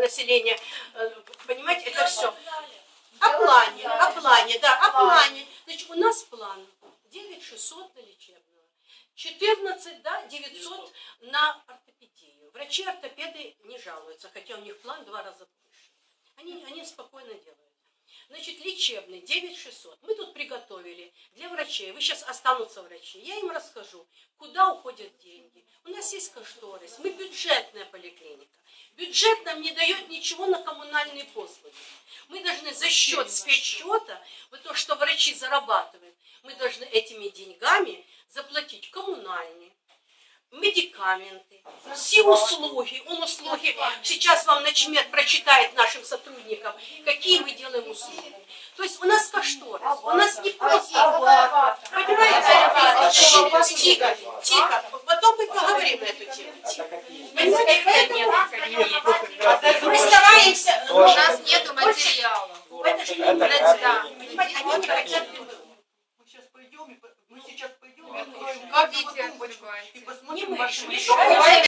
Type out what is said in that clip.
населения, э, понимаете, это все. О плане, о плане, да, о плане. Значит, у нас план 9600 на лечебного, 14, да, 900 на ортопедию. Врачи-ортопеды не жалуются, хотя у них план два раза выше. Они, они спокойно делают. Значит, лечебный 9600. Мы тут приготовили для врачей. Вы сейчас останутся врачи. Я им расскажу, куда уходят деньги. Нас есть кошторис. Мы бюджетная поликлиника. Бюджет нам не дает ничего на коммунальные послуги. Мы должны за счет спецсчета, вот то, что врачи зарабатывают, мы должны этими деньгами заплатить коммунальные, медикаменты, все услуги. Он услуги, сейчас вам начмет прочитает нашим сотрудникам, какие мы делаем услуги. То есть у нас кошторис, у нас не просто, понимаете, тихо, тихо, потом мы поговорим на эту тему. Мы стараемся, У нас нету материала. Да. Они не хотят Мы сейчас пойдем, и по- мы сейчас пойдем и Как откроем дети тумбочку и посмотрим ваши.